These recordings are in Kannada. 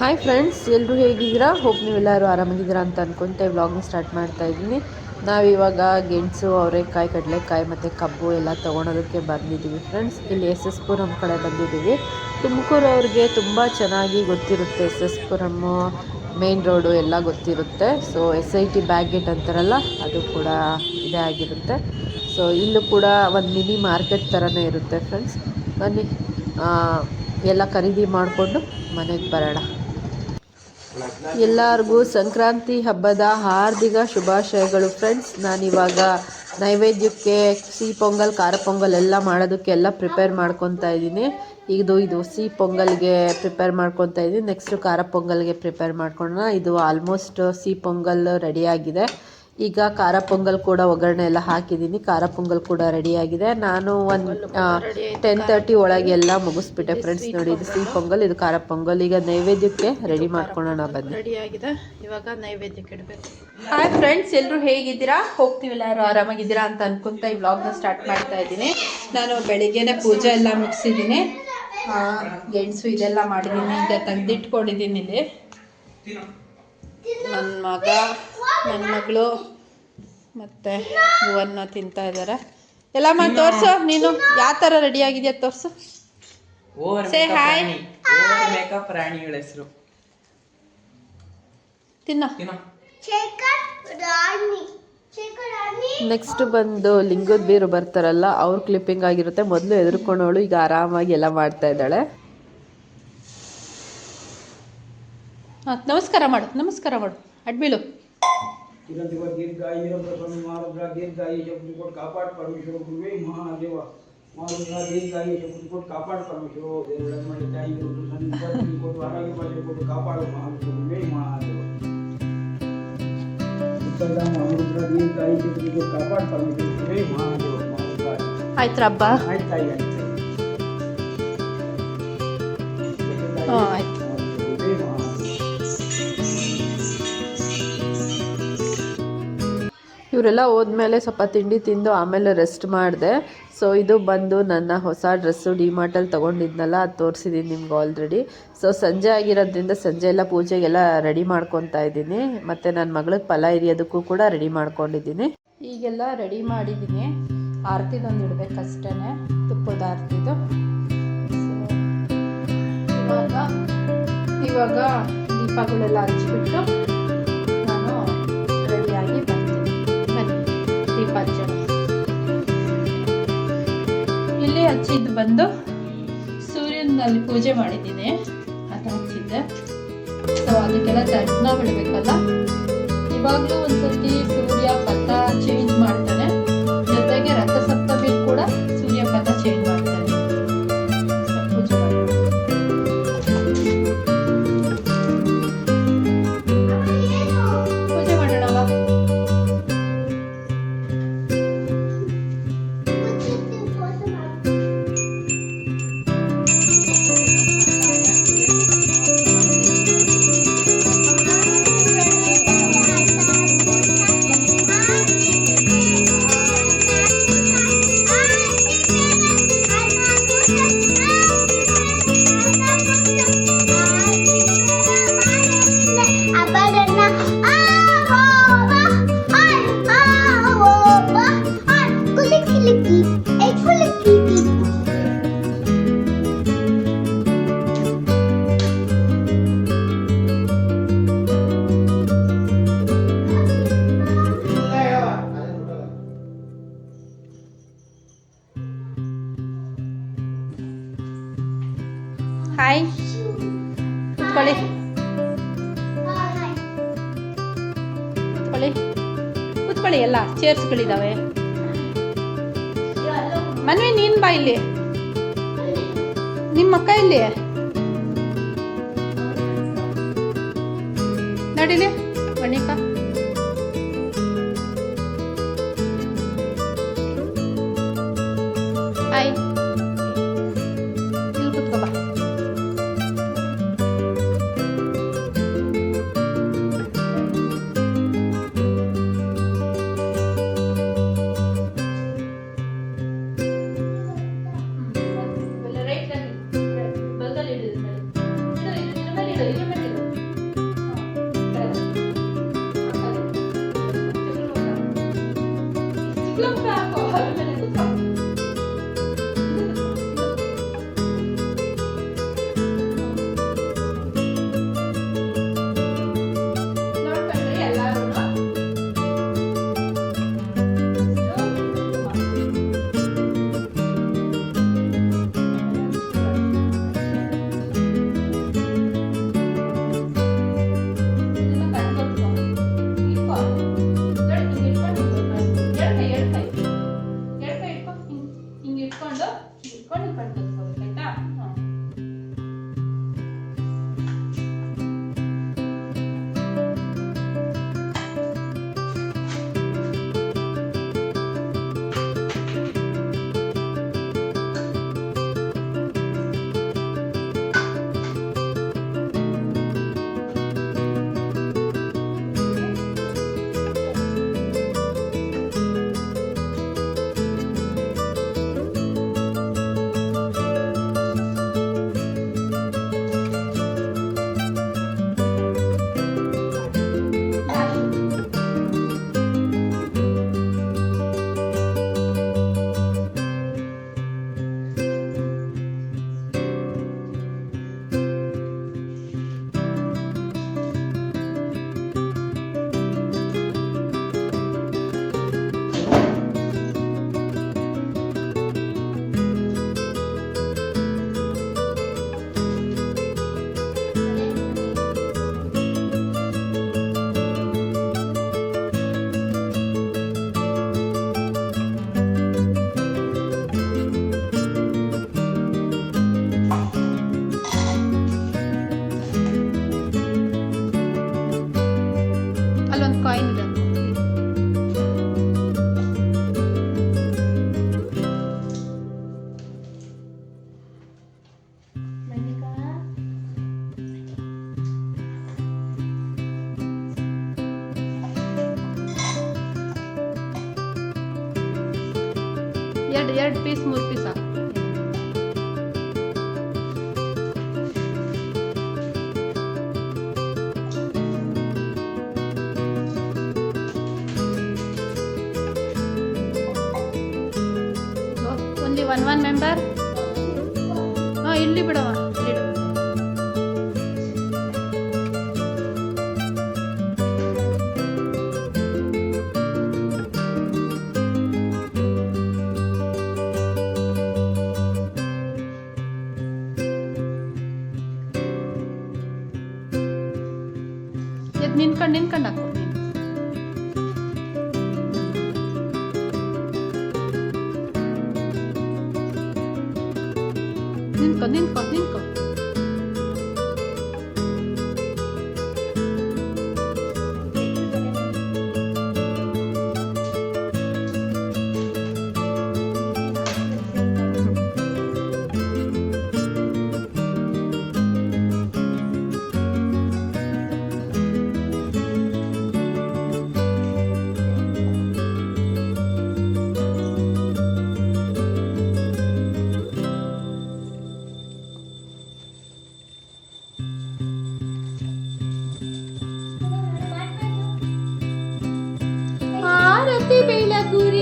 ಹಾಯ್ ಫ್ರೆಂಡ್ಸ್ ಎಲ್ಲರೂ ಹೇಗಿದ್ದೀರಾ? ಹೋಪ್ ನೀವೆಲ್ಲರೂ ಆರಾಮಾಗಿದ್ದೀರಾ ಅಂತ ಅನ್ಕೊಂತ ವ್ಲಾಗ್ನ ಸ್ಟಾರ್ಟ್ ಮಾಡ್ತಾ ಇದ್ದೀನಿ. ನಾವಿವಾಗ ಗೆಣಸು, ಅವರೆಕಾಯಿ, ಕಡಲೆಕಾಯಿ ಮತ್ತು ಕಬ್ಬು ಎಲ್ಲ ತೊಗೊಳೋದಕ್ಕೆ ಬಂದಿದ್ದೀವಿ ಫ್ರೆಂಡ್ಸ್ ಇಲ್ಲಿ ಎಸ್ ಎಸ್ ಪುರಂ ಕಡೆ ಬಂದಿದ್ದೀವಿ. ತುಮಕೂರು ಅವ್ರಿಗೆ ತುಂಬ ಚೆನ್ನಾಗಿ ಗೊತ್ತಿರುತ್ತೆ S S Puram. Main road ಎಲ್ಲ ಗೊತ್ತಿರುತ್ತೆ. So S I T back gate ಅಂತಾರಲ್ಲ, ಅದು ಕೂಡ ಇದೇ ಆಗಿರುತ್ತೆ. ಸೊ ಇಲ್ಲೂ ಕೂಡ ಒಂದು ಮಿನಿ ಮಾರ್ಕೆಟ್ ಥರನೇ ಇರುತ್ತೆ ಫ್ರೆಂಡ್ಸ್ ಬನ್ನಿ. ಎಲ್ಲ ಖರೀದಿ ಮಾಡಿಕೊಂಡು ಮನೆಗೆ ಬರೋಣ. ಎಲ್ಲರಿಗೂ ಸಂಕ್ರಾಂತಿ ಹಬ್ಬದ ಹಾರ್ದಿಕ ಶುಭಾಶಯಗಳು ಫ್ರೆಂಡ್ಸ್ ನಾನಿವಾಗ ನೈವೇದ್ಯಕ್ಕೆ ಸಿಹಿ ಪೊಂಗಲ್, ಖಾರ ಪೊಂಗಲ್ ಎಲ್ಲ ಮಾಡೋದಕ್ಕೆ ಎಲ್ಲ ಪ್ರಿಪೇರ್ ಮಾಡ್ಕೊತಾ ಇದ್ದೀನಿ. ಇದು ಇದು ಸಿಹಿ ಪೊಂಗಲ್ಗೆ ಪ್ರಿಪೇರ್ ಮಾಡ್ಕೊತಾ ಇದ್ದೀನಿ. ನೆಕ್ಸ್ಟು ಖಾರ ಪೊಂಗಲ್ಗೆ ಪ್ರಿಪೇರ್ ಮಾಡ್ಕೊಳ್ಳೋಣ ಇದು ಆಲ್ಮೋಸ್ಟ್ ಸಿಹಿ ಪೊಂಗಲ್ ರೆಡಿಯಾಗಿದೆ ಈಗ ಖಾರ ಪೊಂಗಲ್ ಕೂಡ ಒಗ್ಗರಣೆ ಎಲ್ಲ ಹಾಕಿದ್ದೀನಿ. ಖಾರ ಪೊಂಗಲ್ ಕೂಡ ರೆಡಿಯಾಗಿದೆ ನಾನು ಒಂದು ಟೆನ್ ತರ್ಟಿ ಒಳಗೆ ಎಲ್ಲ ಮುಗಿಸ್ಬಿಟ್ಟೆ ಫ್ರೆಂಡ್ಸ್ ನೋಡಿ. ಇದು ಸಿಹಿ ಪೊಂಗಲ್, ಇದು ಖಾರ ಪೊಂಗಲ್. ಈಗ ನೈವೇದ್ಯಕ್ಕೆ ರೆಡಿ ಮಾಡ್ಕೊಳ್ಳೋಣ ಬನ್ನಿ. ರೆಡಿಯಾಗಿದೆ ಇವಾಗ ನೈವೇದ್ಯಕ್ಕೆ ಇಡಬೇಕು. ಹಾಯ್ ಫ್ರೆಂಡ್ಸ್ ಎಲ್ಲರೂ ಹೇಗಿದ್ದೀರಾ? ಹೋಗ್ತೀವಿಲ್ಲ ಯಾರು ಆರಾಮಾಗಿದ್ದೀರಾ ಅಂತ ಅನ್ಕೊಂತ ಈ ವ್ಲಾಗ್ನ ಸ್ಟಾರ್ಟ್ ಮಾಡ್ತಾ ಇದ್ದೀನಿ. ನಾನು ಬೆಳಿಗ್ಗೆನೆ ಪೂಜೆ ಎಲ್ಲ ಮುಗಿಸಿದ್ದೀನಿ. ಗೆಣಸು ಇದೆಲ್ಲ ಮಾಡಿದ್ದೀನಿ ಈಗ ತಂದಿಟ್ಕೊಂಡಿದ್ದೀನಿ ಇಲ್ಲಿ. ನನ್ನ ಮಗ ನನ್ನ ಮಗಳು ಮತ್ತು ಹೂವನ್ನು ತಿಂತಾ ಇದ್ದಾರೆ ಮಾಡಿ ತೋರಿಸು ನೀನು ಯಾವ ಥರ ರೆಡಿ ಆಗಿದೆಯಾ ತೋರಿಸು. ಸೇ ಹಾಯ್ ಮೇಕಪ್ ರಾಣಿಗಳ ಹೆಸರು. ತಿನ್ನ. ನೆಕ್ಸ್ಟ್ ಬಂದು ಲಿಂಗದ ಬೀರು ಬರ್ತಾರಲ್ಲ ಅವ್ರ ಕ್ಲಿಪ್ಪಿಂಗ್ ಆಗಿರುತ್ತೆ. ಮೊದಲು ಎದುರ್ಕೊಂಡವಳು ಈಗ ಆರಾಮಾಗಿ ಎಲ್ಲ ಮಾಡ್ತಾ ಇದ್ದಾಳೆ. ಹಾಂ ನಮಸ್ಕಾರ ಮಾಡು ನಮಸ್ಕಾರ ಮಾಡು. ಅಡ್ಬೀಳು ಚಿರಂಜೀವ ದೀರ್ಘಾಯಿ ಪ್ರಸನ್ನ ಮಾರುದ್ರ ದೀರ್ಘಾಯಿ ಶಬ್ದಕೋಟ್ ಕಾಪಾಡ್ ಪರಮೇಶ್ವರ ಗುರುವೇ ಮಹಾದೇವ. ಮಾರುದ್ರ ದೀರ್ಘಾಯಿ ಶಬ್ದಕೋಟ್ ಕಾಪಾಡ್ ಪರಮೇಶ್ವರ. ದೇವರ ತಾಯಿ ಗುರು ಸನ್ನಿಧಿ ಗುರುವೇ ಮಹಾದೇವ. ಆಯ್ತು ಹಬ್ಬ ಆಯ್ತು ಇವರೆಲ್ಲ ಹೋದ್ಮೇಲೆ ಸ್ವಲ್ಪ ತಿಂಡಿ ತಿಂದು ಆಮೇಲೆ ರೆಸ್ಟ್ ಮಾಡಿದೆ. ಸೊ ಇದು ಬಂದು ನನ್ನ ಹೊಸ ಡ್ರೆಸ್ಸು ಡಿಮಾರ್ಟಲ್ಲಿ ತೊಗೊಂಡಿದ್ನಲ್ಲ, ಅದು ತೋರಿಸಿದ್ದೀನಿ ನಿಮ್ಗೆ ಆಲ್ರೆಡಿ ಸೊ ಸಂಜೆ ಆಗಿರೋದ್ರಿಂದ ಸಂಜೆ ಎಲ್ಲ ಪೂಜೆಗೆಲ್ಲ ರೆಡಿ ಮಾಡ್ಕೊತಾ ಇದ್ದೀನಿ. ಮತ್ತು ನನ್ನ ಮಗಳಿಗೆ ಫಲ ಹಿರಿಯೋದಕ್ಕೂ ಕೂಡ ರೆಡಿ ಮಾಡ್ಕೊಂಡಿದ್ದೀನಿ. ಈಗೆಲ್ಲ ರೆಡಿ ಮಾಡಿದ್ದೀನಿ. ಆರತಿದೊಂದು ಇಡಬೇಕಷ್ಟೇ ತುಪ್ಪದ ಆರತಿದು. ಇವಾಗ ಇವಾಗ ದೀಪಗಳೆಲ್ಲ ಹಚ್ಬಿಟ್ಟು ನಾನು ರೆಡಿಯಾಗಿ ಹಚ್ಚೋಣ ಇಲ್ಲಿ ಹಚ್ಚಿದ್ದು ಬಂದು ಸೂರ್ಯನಲ್ಲಿ ಪೂಜೆ ಮಾಡಿದ್ದೀನಿ. ಅದು ಹಚ್ಚಿದ್ದೆ. ಸೊ ಅದಕ್ಕೆಲ್ಲ ದರ್ಶನ ಬಿಡಬೇಕಲ್ಲ ಇವಾಗಲೂ ಒಂದ್ಸತಿ ಸೂರ್ಯ ಪತ್ತ ಚೇಂಜ್ ಕುತ್ಕೊಳ್ಳಿ. ಕುತ್ಕೊಳ್ಳಿ ಎಲ್ಲ ಚೇರ್ಸ್ಗಳಿದಾವೆ. ಮನೆ ನೀನ್ ಬಾ ಇಲ್ಲಿ. ನಿಮ್ಮ ಅಕ್ಕ ಇಲ್ಲಿ ನಡೀಲಿ ಮಣಿಕ ಒನ್ ಒನ್ ಮೆಂಬರ್ ಹಾಂ ಇಲ್ಲಿ ಬಿಡವ Дзвінко, динко, динко.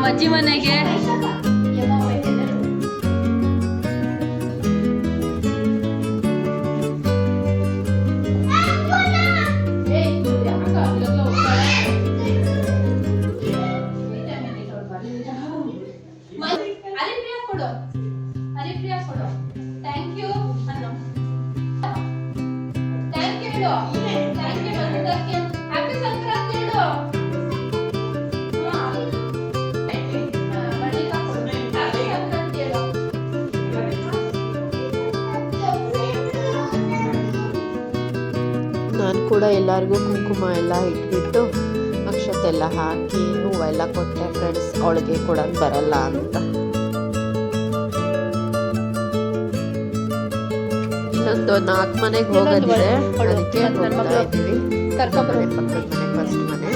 ನಮ್ಮ ಅಜ್ಜಿ ಮನೆಗೆ ನಾನು ಕೂಡ ಎಲ್ಲರಿಗೂ ಕುಂಕುಮ ಎಲ್ಲ ಇಟ್ಬಿಟ್ಟು ಅಕ್ಷತೆ ಎಲ್ಲ ಹಾಕಿ ಹೂವೆಲ್ಲ ಕೊಟ್ಟೆ ಫ್ರೆಂಡ್ಸ್ ಅವಳಿಗೆ ಕೊಡೋಕ್ಕೆ ಬರಲ್ಲ ಅಂತ. ಇನ್ನೊಂದು ನಾಲ್ಕು ಮನೆಗೆ ಹೋಗೋದಿದೆ. ಅದಕ್ಕೆ ಹೋಗ್ತಾ ಇದ್ದೀವಿ. ಮನೆ ಪಕ್ಕದ ಮನೆ ಫಸ್ಟ್ ಮನೆ.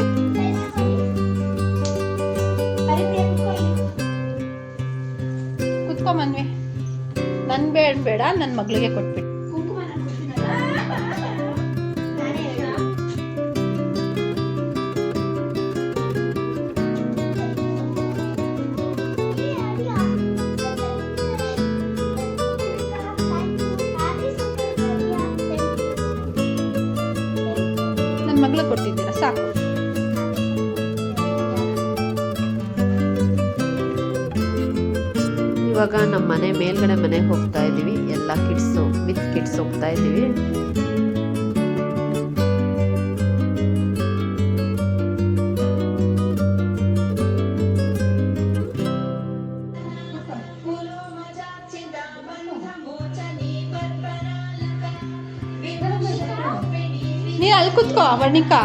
ಕುತ್ಕೊಂಬನ್ವಿ ನನ್ ಬೇಡ ಬೇಡ ನನ್ನ ಮಗಳಿಗೆ ಕೊಟ್ಬಿಟ್ಟು ಮಗಳಿಗೆ ಕೊಟ್ಟಿದ್ದೀರಾ ಸಾಕು. ಇವಾಗ ನಮ್ಮ ಮನೆ ಮೇಲ್ಗಡೆ ಮನೆಗೆ ಹೋಗ್ತಾ ಇದ್ದೀವಿ ಎಲ್ಲ ಕಿಡ್ಸು, ವಿತ್ ಕಿಡ್ಸ್ ಹೋಗ್ತಾ ಇದ್ದೀವಿ ನೀ ಅಲ್ಲಿ ಕುತ್ಕೋ ವರ್ಣಿಕಾ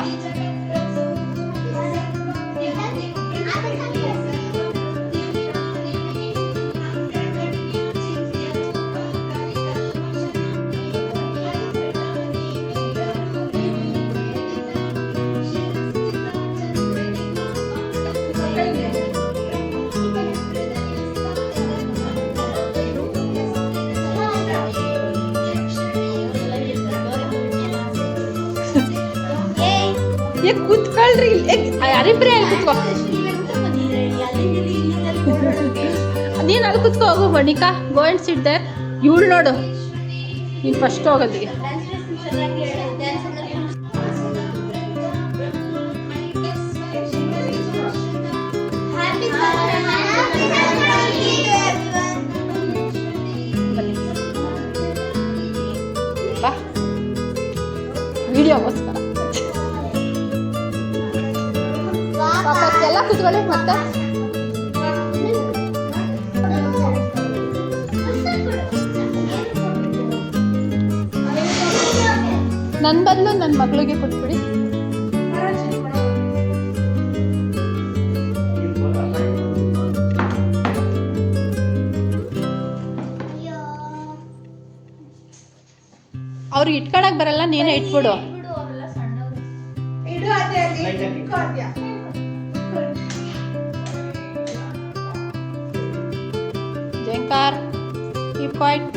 ನೀನ್ ಅಲ್ಲಿ ಕುತ್ಕೋ, ಹೋಗು, Manika. Go and sit there ಇವಳು ನೋಡು. ನೀನು ಫಸ್ಟ್ ಹೋಗೋದಿಗೆ ಬಾ. ವಿಡಿಯೋಗೋಸ್ಕರ. ಪಾಪ ಎಲ್ಲ ಕುತ್ಕೊಳ್ಳಿ ಮತ್ತೆ. ನನ್ನ ಬದಲು ನನ್ನ ಮಗಳಿಗೆ ಕೊಟ್ಬಿಡಿ. ಅವ್ರಿಗೆ ಇಟ್ಕೊಳಕ್ ಬರಲ್ಲ ನೀನೇ ಇಟ್ಬಿಡು. ಜಯಂಕಾರ್ ಕೀಪ್ ಕ್ವೈಟ್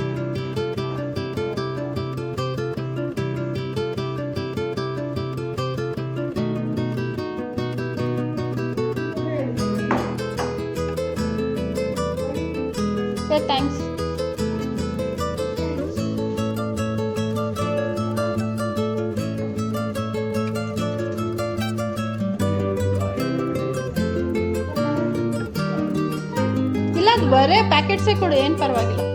Say thanks. ಇಲ್ಲ ಅದು ಬರೇ ಪ್ಯಾಕೆಟ್ಸೇ ಕೊಡು ಏನು ಪರವಾಗಿಲ್ಲ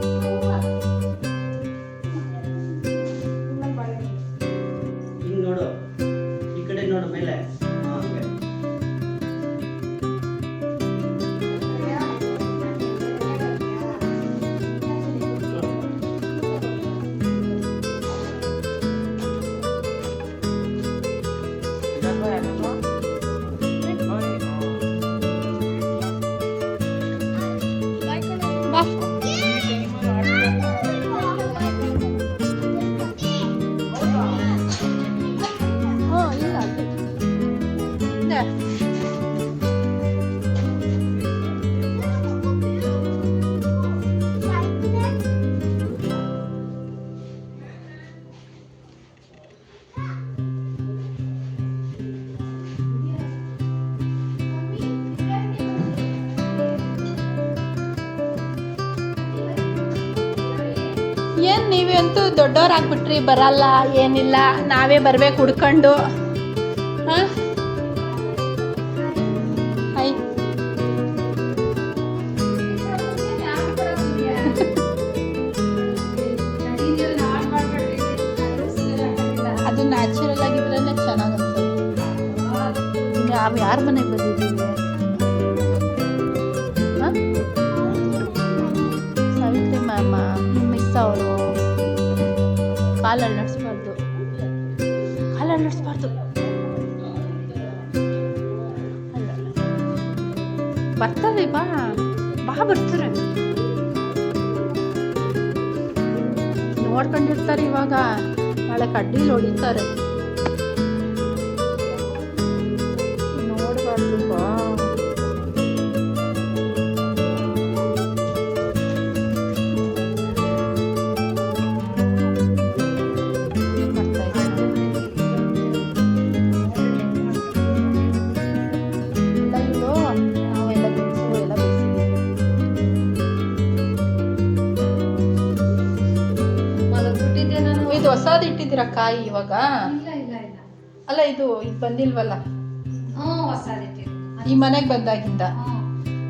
ಬಾ ಏನ್ ನೀವಂತೂ ದೊಡ್ಡವ್ರಾಗ್ಬಿಟ್ರಿ ಬರಲ್ಲ ಏನಿಲ್ಲ ನಾವೇ ಬರ್ಬೇಕು ಹುಡ್ಕೊಂಡು. ಬರ್ತಾರೆ ಬಾ. ಬಾ ಬರ್ತಾರೆ. ನೋಡ್ಕೊಂಡಿರ್ತಾರೆ ಇವಾಗ. ನಾಳೆ ಕಡ್ಡಿಲಿ ಹೊಡಿತಾರೆ. ಇದು ಹೊಸದು ಇಟ್ಟಿದ್ದೀರಾ ಕಾಯಿ ಇವಾಗ? ಇಲ್ಲ ಇಲ್ಲ ಇಲ್ಲ. ಅಲ್ಲ ಇದು ಇದು ಬಂದಿಲ್ವಲ್ಲ? ಹ್ಞೂ ಈ ಮನೆಗೆ ಬಂದಾಗಿಂದ?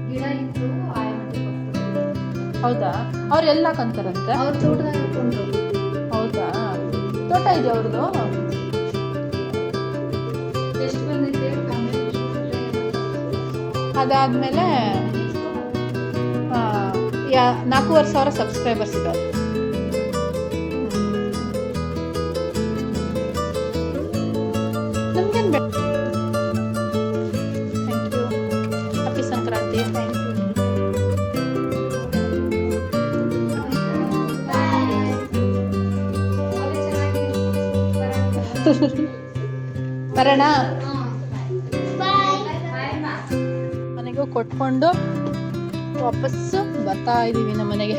ಗಿಡ ಇತ್ತು ಹೌದಾ? ಅವ್ರು ಎಲ್ಲ ಕಂತಾರಂತೆ ಅವ್ರ ತೋಟದಾಗ ಇಟ್ಕೊಂಡು. ಹೌದಾ? ತೋಟ ಇದೆ ಅವ್ರದ್ದು? ಎಷ್ಟು ಬಂದೈತೆ ಆಮೇಲೆ ಅದಾದ್ಮೇಲೆ ನಾಲ್ಕೂವರೆ ಸಾವಿರ ಸಬ್ಸ್ಕ್ರೈಬರ್ಸ್ ಇದ್ದಾರೆ ಬರೋಣ ಮನೆಗೂ ಕೊಟ್ಕೊಂಡು ವಾಪಸ್ಸು ಬರ್ತಾ ಇದ್ದೀವಿ ನಮ್ಮ ಮನೆಗೆ.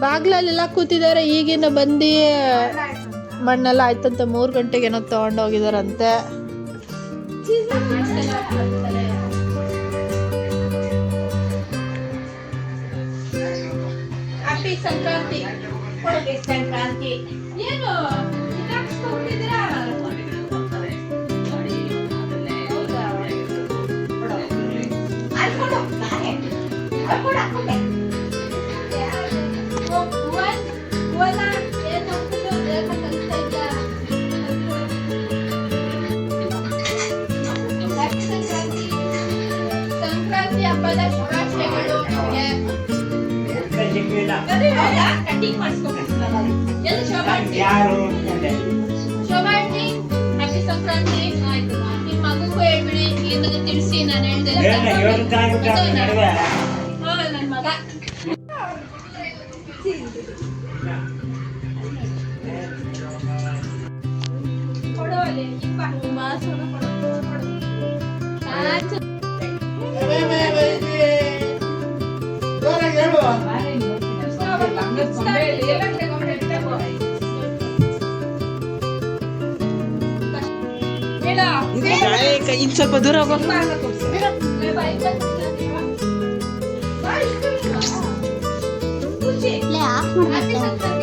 ಬಾಗ್ಲಲ್ಲೆಲ್ಲ ಕೂತಿದ್ದಾರೆ ಈಗಿನ ಬಂದು ಮಣ್ಣೆಲ್ಲ ಆಯ್ತಂತೆ ಮೂರು ಗಂಟೆಗೆ ಏನೋ ತಗೊಂಡೋಗಿದಾರಂತೆ ಸಂಕ್ರಾಂತಿ. ಸಂಕ್ರಾಂತಿ. ಏನು ಇನ್ ಸ್ವಲ್ಪ ದೂರ ಹೋಗೋ ಖುಷಿ. Lay off Happy Sankranti